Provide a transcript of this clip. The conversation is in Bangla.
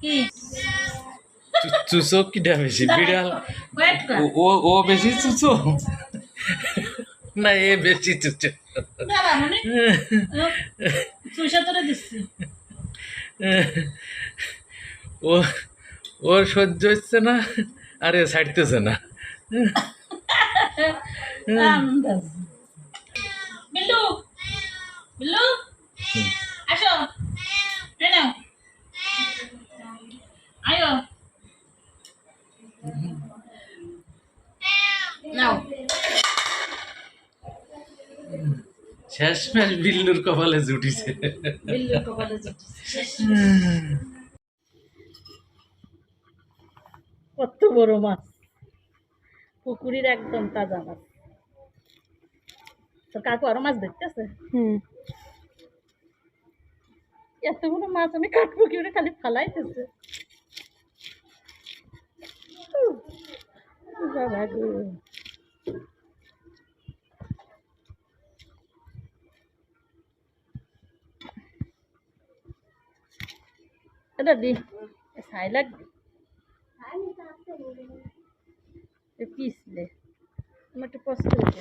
কি চুচো কিটা বেশি বিড়াল ও- ও ও বেশি চুচো না এ বেশি চুচো মানে ও ওর সহ্য হচ্ছে না আরে ছাড়তেছে না। বিল্লু শেষমেশ বিল্লুর কপালে জুটিছে। বিল্লুর কপালে জুটেছে। কত বড় মাছ। পুকুরের একদম তাজা মাছ। তো কাকু আরও মাছ দেখতেছে হুম। এত মাছ আমি কাটবো কি ওটা খালি ফালাইতেছে। বাবা গো। এটা দি ছাই লাগবে? পিসলে আমার একটু কষ্ট হচ্ছে